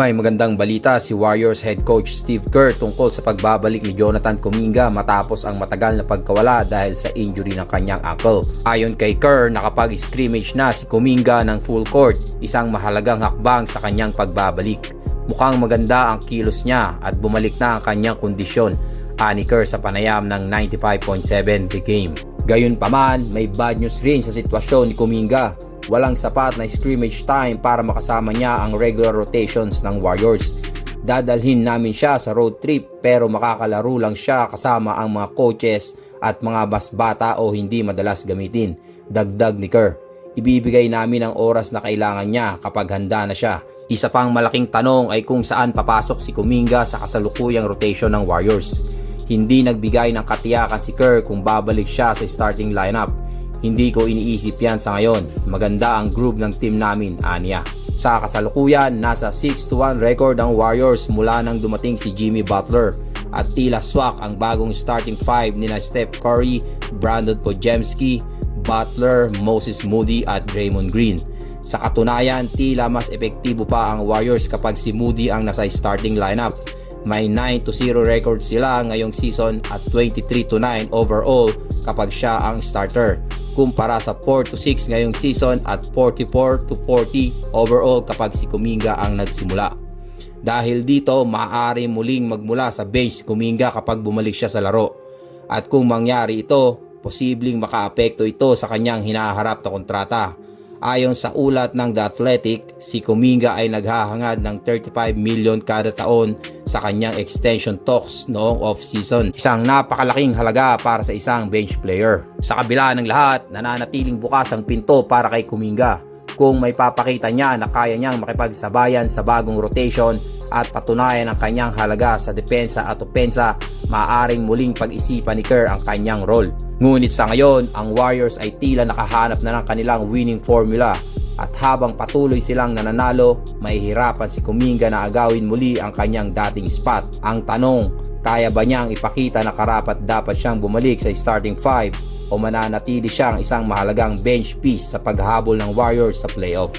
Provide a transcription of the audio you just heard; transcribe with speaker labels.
Speaker 1: May magandang balita si Warriors head coach Steve Kerr tungkol sa pagbabalik ni Jonathan Kuminga matapos ang matagal na pagkawala dahil sa injury ng kanyang ankle. Ayon kay Kerr, nakapag-scrimmage na si Kuminga ng full court, isang mahalagang hakbang sa kanyang pagbabalik. Mukhang maganda ang kilos niya at bumalik na ang kanyang kondisyon, ani Kerr sa panayam ng 95.7 The Game. Gayunpaman, may bad news rin sa sitwasyon ni Kuminga walang sapat na scrimmage time para makasama niya ang regular rotations ng Warriors. Dadalhin namin siya sa road trip pero makakalaro lang siya kasama ang mga coaches at mga mas bata o hindi madalas gamitin. Dagdag ni Kerr. Ibibigay namin ang oras na kailangan niya kapag handa na siya. Isa pang malaking tanong ay kung saan papasok si Kuminga sa kasalukuyang rotation ng Warriors. Hindi nagbigay ng katiyakan si Kerr kung babalik siya sa starting lineup. Hindi ko iniisip yan sa ngayon. Maganda ang group ng team namin, Anya. Sa kasalukuyan, nasa 6-1 record ang Warriors mula nang dumating si Jimmy Butler at tila swak ang bagong starting five ni na Steph Curry, Brandon Podjemski, Butler, Moses Moody at Draymond Green. Sa katunayan, tila mas epektibo pa ang Warriors kapag si Moody ang nasa starting lineup. May 9-0 record sila ngayong season at 23-9 overall kapag siya ang starter kumpara sa 4-6 ngayong season at 44-40 overall kapag si Kuminga ang nagsimula. Dahil dito, maaari muling magmula sa bench si Kuminga kapag bumalik siya sa laro. At kung mangyari ito, posibleng makaapekto ito sa kanyang hinaharap na kontrata. Ayon sa ulat ng The Athletic, si Kuminga ay naghahangad ng 35 million kada taon sa kanyang extension talks noong off-season. Isang napakalaking halaga para sa isang bench player. Sa kabila ng lahat, nananatiling bukas ang pinto para kay Kuminga. Kung may papakita niya na kaya niyang makipagsabayan sa bagong rotation at patunayan ang kanyang halaga sa depensa at opensa, maaaring muling pag-isipan ni Kerr ang kanyang role. Ngunit sa ngayon, ang Warriors ay tila nakahanap na ng kanilang winning formula at habang patuloy silang nananalo, mahihirapan si Kuminga na agawin muli ang kanyang dating spot. Ang tanong, kaya ba niyang ipakita na karapat dapat siyang bumalik sa starting five o mananatili siyang isang mahalagang bench piece sa paghabol ng Warriors sa playoff?